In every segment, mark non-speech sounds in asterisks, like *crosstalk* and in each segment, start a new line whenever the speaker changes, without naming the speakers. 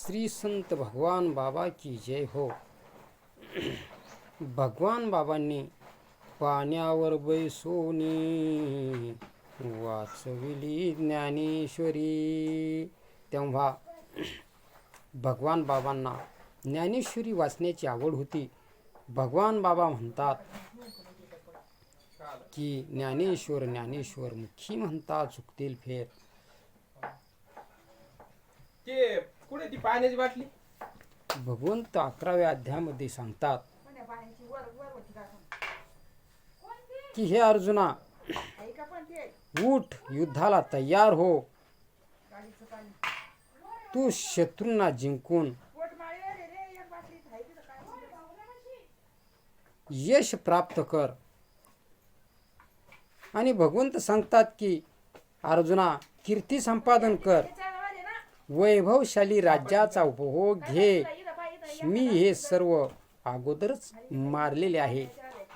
श्री संत भगवान बाबा की जय हो। भगवान बाबांनी पाण्यावर बैसोनी वाचविली ज्ञानेश्वरी. तेव्हा भगवान बाबांना ज्ञानेश्वरी वाचण्याची आवड होती. भगवान बाबा म्हणतात की ज्ञानेश्वर ज्ञानेश्वर मुखी म्हणतात चुकतील फेर.
कुठे ती पाण्याची बाटली?
भगवंत अकराव्या अध्यायामध्ये सांगतात की हे अर्जुना उठ युद्धाला तयार हो. तू शत्रूंना जिंकून यश प्राप्त कर. आणि भगवंत सांगतात की अर्जुना कीर्ती संपादन कर. वैभवशाली राज्याचा उपभोग घे. मी हे सर्व अगोदरच मारलेले आहे.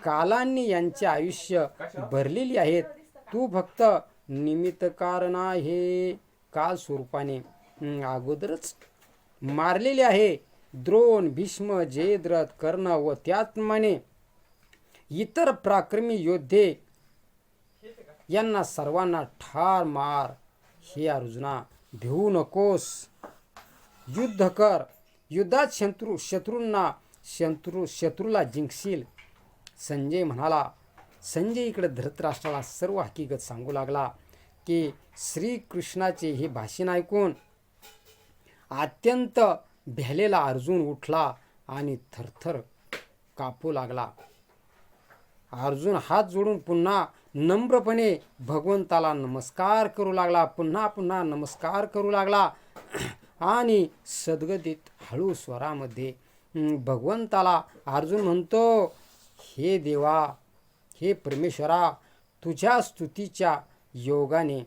कालांनी यांचे आयुष्य भरलेली आहेत. तू फक्त निमित्त कारण आहे काल स्वरूपाने. अगोदरच मारलेले आहे. द्रोण भीष्म जयद्रथ कर्ण व त्याचप्रमाणे इतर प्राक्रमी योद्धे यांना सर्वांना ठार मार. हे अर्जुना भिवू नकोस. युद्ध कर. युद्धात शत्रू शत्रूंना शत्रू शत्रूला जिंकशील. संजय म्हणाला संजय इकडे धृतराष्ट्राला सर्व हकीकत सांगू लागला की श्रीकृष्णाचे हे भाषण ऐकून अत्यंत भ्यालेला अर्जुन उठला आणि थरथर कापू लागला. अर्जुन हात जोडून पुन्हा नम्रपणे भगवंताला नमस्कार करू लागला पुन्हा पुन्हा नमस्कार करू लागला. *clears throat* आणि सद्गतीत हळू स्वरामध्ये भगवंताला अर्जुन म्हणतो हे देवा हे परमेश्वरा तुझ्या स्तुतीच्या योगाने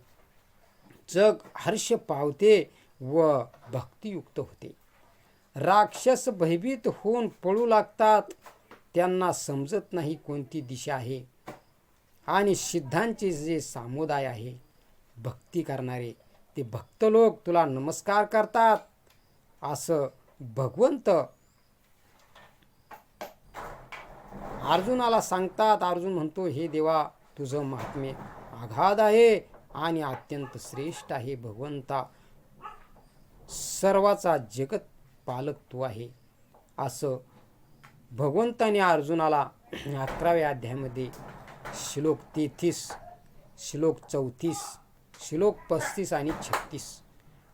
जग हर्ष पावते व भक्तियुक्त होते. राक्षस भयभीत होऊन पळू लागतात. त्यांना समजत नाही कोणती दिशा आहे. आणि सिद्धांचे जे समुदाय आहे भक्ती करणारे ते भक्त लोक तुला नमस्कार करतात. असं भगवंत अर्जुनाला सांगतात अर्जुन म्हणतो हे देवा तुझं महात्म्य आघाद आहे आणि अत्यंत श्रेष्ठ आहे भगवंता. सर्वाचा जगत पालक तू आहे. असं भगवंताने अर्जुनाला अकराव्या अध्यायामध्ये श्लोक तेहतीस श्लोक चौतीस श्लोक पस्तीस आणि छत्तीस.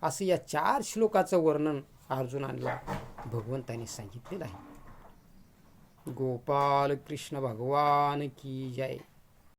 असं या चार श्लोकाचं वर्णन अर्जुनाला भगवंताने सांगितलेलं आहे. गोपाल कृष्ण भगवान की जय.